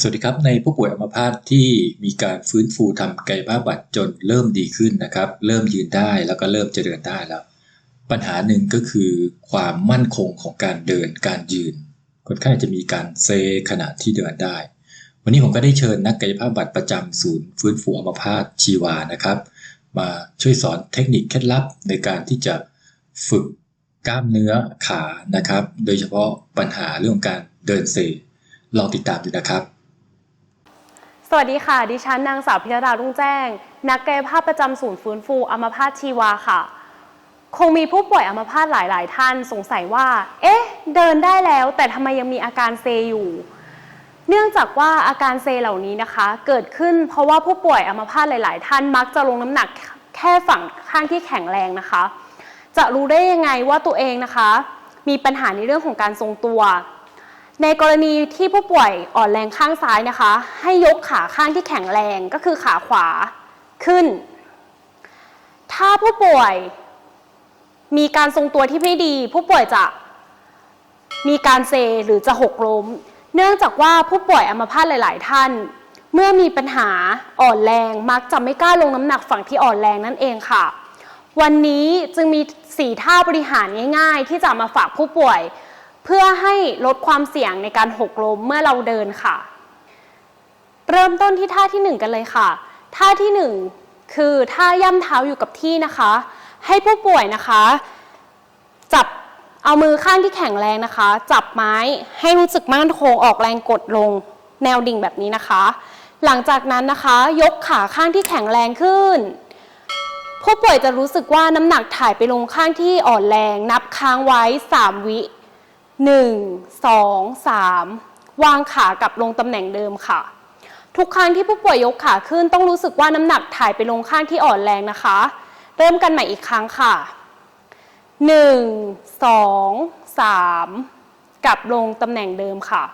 สวัสดีครับ ในผู้ป่วยอัมพาตที่มีการฟื้นฟูทำกายภาพบำบัดจนเริ่มดีขึ้นนะครับ เริ่มยืนได้แล้วก็เริ่มจะเดินได้แล้ว ปัญหาหนึ่งก็คือความมั่นคงของการเดินการยืน คนไข้จะมีการเซขณะที่เดินได้ วันนี้ผมก็ได้เชิญนักกายภาพบำบัดประจำศูนย์ฟื้นฟูอัมพาตชีวานะครับ มาช่วยสอนเทคนิคเคล็ดลับในการที่จะฝึกกล้ามเนื้อขานะครับ โดยเฉพาะปัญหาเรื่องของการเดินเซลองติดตามดูนะครับ สวัสดีค่ะ ดิฉันนางสาวพิรดารุ่งแจ้ง นักกายภาพประจำศูนย์ฟื้นฟูอัมพาตชีวาค่ะ คงมีผู้ป่วยอัมพาตหลาย ๆ ท่านสงสัยว่า เอ๊ะ เดินได้แล้ว แต่ทำไมยังมีอาการเซอยู่ เนื่องจากว่าอาการเซเหล่านี้นะคะ เกิดขึ้นเพราะว่าผู้ป่วยอัมพาตหลาย ๆ ท่านมักจะลงน้ำหนักแค่ฝั่งข้างที่แข็งแรงนะคะ จะรู้ได้ยังไงว่าตัวเองนะคะ มีปัญหาในเรื่องของการทรงตัว ในกรณีที่ผู้ป่วยอ่อนแรงข้างซ้ายนะคะ ให้ยกขาข้างที่แข็งแรงก็คือขาขวาขึ้น ถ้าผู้ป่วยมีการทรงตัวที่ไม่ดี ผู้ป่วยจะมีการเซหรือจะหกล้ม เนื่องจากว่าผู้ป่วยอัมพาตหลาย ๆ ท่าน เมื่อมีปัญหาอ่อนแรงมักจะไม่กล้าลงน้ำหนักฝั่งที่อ่อนแรงนั่นเองค่ะ วันนี้จึงมีสี่ท่าบริหารง่าย ๆ ที่จะมาฝากผู้ป่วย เพื่อให้ลดความเสี่ยงในการหกล้มเมื่อเราเดินค่ะ เริ่มต้นที่ท่าที่หนึ่งกันเลยค่ะ ท่าที่หนึ่งคือท่าย่ำเท้าอยู่กับที่นะคะ ให้ผู้ป่วยนะคะ จับเอามือข้างที่แข็งแรงนะคะ จับไม้ให้รู้สึกมั่นคงออกแรงกดลงแนวดิ่งแบบนี้นะคะ หลังจากนั้นนะคะ ยกขาข้างที่แข็งแรงขึ้น ผู้ป่วยจะรู้สึกว่าน้ำหนักถ่ายไปลงข้างที่อ่อนแรง นับค้างไว้ 3 วิ 1 2 3 วางขากลับลงตำแหน่งเดิมค่ะ ทุกครั้งที่ผู้ป่วยยกขาขึ้นต้องรู้สึกว่าน้ำหนักถ่ายไปลงข้างที่อ่อนแรงนะคะ เริ่มกันใหม่อีกครั้งค่ะ 1 2 3 กลับลงตำแหน่งเดิมค่ะ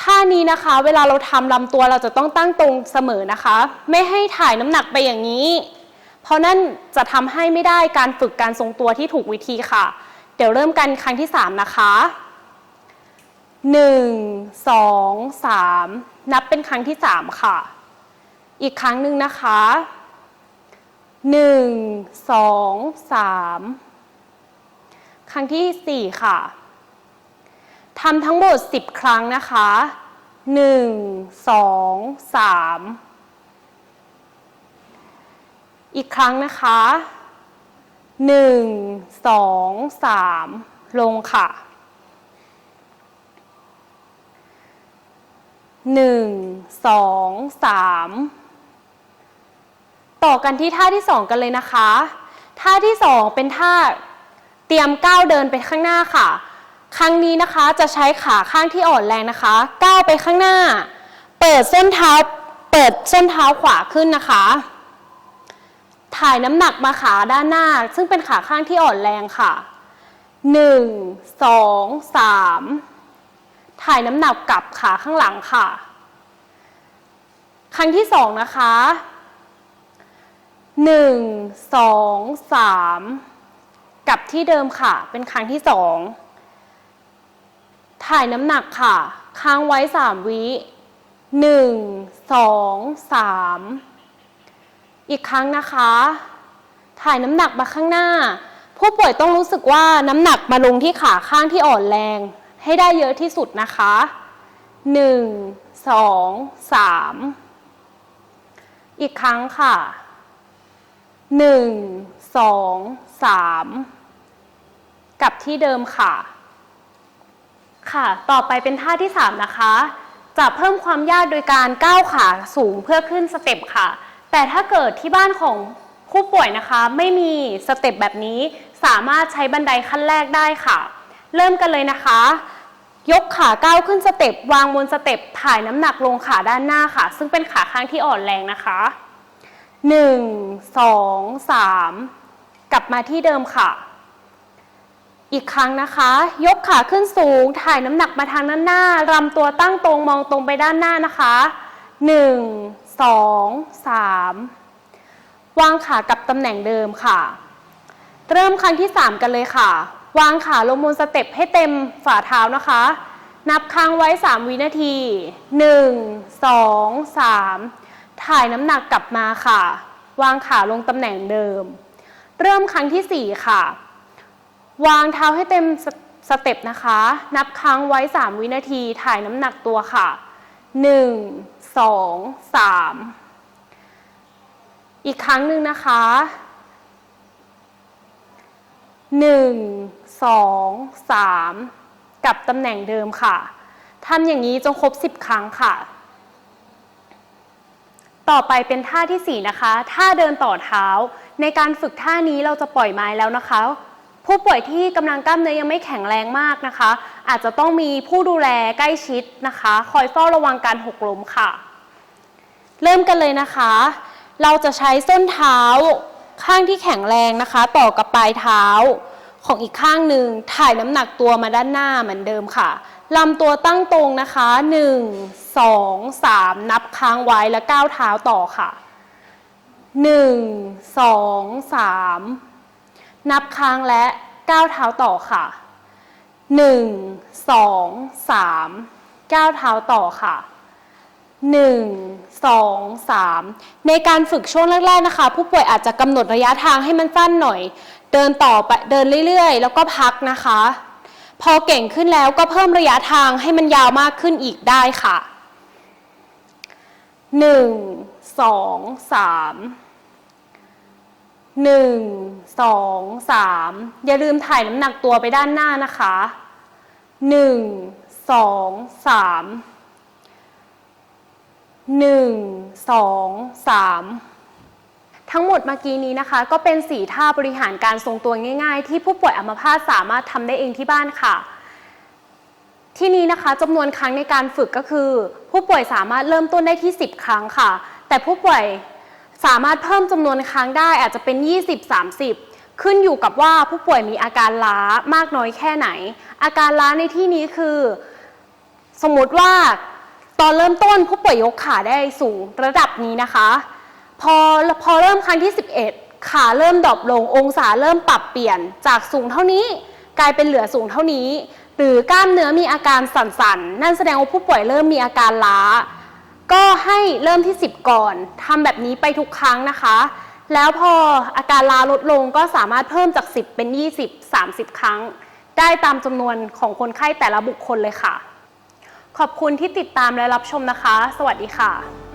ท่านี้นะคะ เวลาเราทำลำตัวเราจะต้องตั้งตรงเสมอนะคะ ไม่ให้ถ่ายน้ำหนักไปอย่างนี้ เพราะนั่นจะทำให้ไม่ได้การฝึกการทรงตัวที่ถูกวิธีค่ะ ดี๋ยวเริ่มกันครั้งที่ 3 นะคะ 1 2 3 นับเป็นครั้งที่ 3 ค่ะ อีกครั้งหนึ่งนะคะ 1 2 3 ครั้งที่ 4 ค่ะทำทั้งหมด 10 ครั้งนะคะ 1 2 3 อีกครั้งนะคะ หนึ่งสองสามลงค่ะหนึ่งสองสามต่อกันที่ท่าที่สองกันเลยนะคะ ท่าที่สองเป็นท่าเตรียมก้าวเดินไปข้างหน้าค่ะ ครั้งนี้นะคะจะใช้ขาข้างที่อ่อนแรงนะคะ ก้าวไปข้างหน้า เปิดส้นเท้า เปิดส้นเท้าขวาขึ้นนะคะ ถ่ายน้ำหนักมาขาด้านหน้า ซึ่งเป็นขาข้างที่อ่อนแรงค่ะ 1 2 3 ถ่ายน้ำหนักกลับขาข้างหลังค่ะ ครั้งที่สองนะคะ 1 2 3 กลับที่เดิมค่ะ เป็นครั้งที่สองถ่ายน้ำหนักค่ะ ค้างไว้ 3 วิ 1 2 3 อีกครั้งนะคะ ถ่ายน้ำหนักมาข้างหน้า ผู้ป่วยต้องรู้สึกว่าน้ำหนักมาลงที่ขาข้างที่อ่อนแรง ให้ได้เยอะที่สุดนะคะ 1 2 3 อีกครั้งค่ะ 1 2 3 กับที่เดิมค่ะ ค่ะ ต่อไปเป็นท่าที่ 3 นะคะ จะเพิ่มความยากโดยการก้าวขาสูงเพื่อขึ้นสเต็ปค่ะ แต่ถ้าเกิดที่บ้านของผู้ป่วยนะคะไม่มีสเต็ปแบบนี้ สามารถใช้บันไดขั้นแรกได้ค่ะ เริ่มกันเลยนะคะ ยกขาก้าวขึ้นสเต็ปวางบนสเต็ปถ่ายน้ำหนักลงขาด้านหน้าค่ะ ซึ่งเป็นขาข้างที่อ่อนแรงนะคะ 1 2 3 กลับมาที่เดิมค่ะ อีกครั้งนะคะ ยกขาขึ้นสูง ถ่ายน้ำหนักมาทางด้านหน้ารำตัวตั้งตรงมองตรงไปด้านหน้านะคะ 1 2 3 วางขากลับตำแหน่งเดิมค่ะ เริ่มครั้งที่ 3 กันเลยค่ะ วางขาลงบนสเต็ปให้เต็มฝ่าเท้านะคะ นับค้างไว้ 3 วินาที 1 2 3 ถ่ายน้ำหนักกลับมาค่ะ วางขาลงตำแหน่งเดิม เริ่มครั้งที่ 4 ค่ะ วางเท้าให้เต็มสสเต็ปนะคะ นับค้างไว้ 3 วินาที ถ่ายน้ำหนักตัวค่ะ 1 2 3อีกครั้งหนึ่งนะคะ1 2 3กับตำแหน่งเดิมค่ะทำอย่างนี้จนครบ10ครั้งค่ะ ต่อไปเป็นท่าที่สี่นะคะ ท่าเดินต่อเท้า ในการฝึกท่านี้เราจะปล่อยไม้แล้วนะคะ ผู้ป่วยที่กำลังกล้ามเนื้อยังไม่แข็งแรงมากนะคะ อาจจะต้องมีผู้ดูแลใกล้ชิดนะคะ คอยเฝ้าระวังการหกล้มค่ะ เริ่มกันเลยนะคะ เราจะใช้ส้นเท้าข้างที่แข็งแรงนะคะ ต่อกับปลายเท้าของอีกข้างหนึ่งถ่ายน้ำหนักตัวมาด้านหน้าเหมือนเดิมค่ะลำตัวตั้งตรงนะคะ 1 2 3 นับค้างไว้แล้วก้าวเท้าต่อค่ะ 1 2 3 นับค้างและก้าวเท้าต่อค่ะ 1 2 3 ก้าวเท้าต่อค่ะ 1 2 3 ในการฝึกช่วงแรกๆนะคะ ผู้ป่วยอาจจะกำหนดระยะทางให้มันสั้นหน่อย เดินต่อไปเดินเรื่อยๆ แล้วก็พักนะคะ พอเก่งขึ้นแล้วก็เพิ่มระยะทางให้มันยาวมากขึ้นอีกได้ค่ะ 1 2 3 1 2 3องสามอย่าลืมถ่ายน้ำหนักตัวไปด้านหน้านะคะ1 2 3หนึ่งสองสามทั้งหมดเมื่อกี้นี้นะคะ ก็เป็นสีท่าบริหารการทรงตัวง่าย ๆ ที่ผู้ป่วยอัมพาตสามารถทำได้เองที่บ้านค่ะ ที่นี้นะคะจำนวนครั้งในการฝึกก็คือ ผู้ป่วยสามารถเริ่มต้นได้ที่ 10 ครั้งค่ะ แต่ผู้ป่วย สามารถเพิ่มจำนวนครั้งได้อาจจะเป็น 20-30 ขึ้นอยู่กับว่าผู้ป่วยมีอาการล้ามากน้อยแค่ไหน อาการล้าในที่นี้คือ สมมติว่าตอนเริ่มต้นผู้ป่วยยกขาได้สูงระดับนี้นะคะ พอพอเริ่มครั้งที่ 11 ขาเริ่มดรอปลงองศาเริ่มปรับเปลี่ยนจากสูงเท่านี้กลายเป็นเหลือสูงเท่านี้ หรือกล้ามเนื้อมีอาการสั่นๆ นั่นแสดงว่าผู้ป่วยเริ่มมีอาการล้า ก็ให้เริ่มที่ 10 ก่อนทำแบบนี้ไปทุกครั้งนะคะ แล้วพออาการลาลดลงก็สามารถเพิ่มจาก 10 เป็น 20 30 ครั้ง ได้ตามจำนวนของคนไข้แต่ละบุคคลเลยค่ะ ขอบคุณที่ติดตามและรับชมนะคะ สวัสดีค่ะ